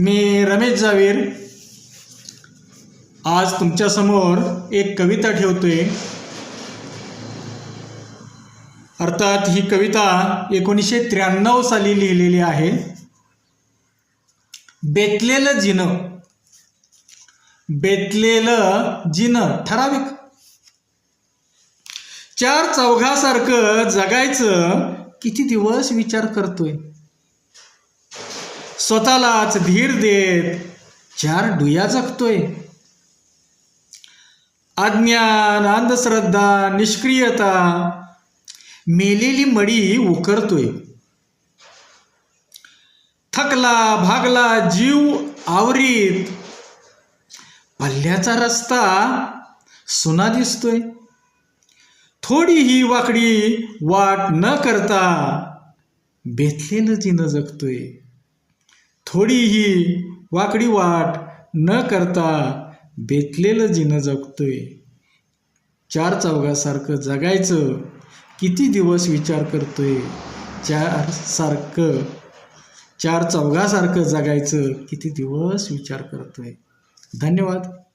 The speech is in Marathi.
मी रमेश जावीर. आज तुमच्यासमोर एक कविता ठेवतोय. अर्थात ही कविता एकोणीसशे त्र्याण्णव साली लिहिलेली आहे. बेतलेलं जिनं. बेतलेलं जिनं ठराविक. चार चौघासारखं जगायचं किती दिवस विचार करतोय. स्वतःलाच धीर देत चार डुया जगतोय. अज्ञान अंधश्रद्धा निष्क्रियता मेलेली मडी उकरतोय. थकला भागला जीव आवरीत. पल्ल्याचा रस्ता सुना दिसतोय. थोडी ही वाकडी वाट न करता बेतलेलं जिनं जगतोय. थोडीही वाकडी वाट न करता बेतलेलं जिनं जगतोय. चार चौघासारखं जगायचं किती दिवस विचार करतोय. चार सारखं चार चौघासारखं जगायचं किती दिवस विचार करतोय. धन्यवाद.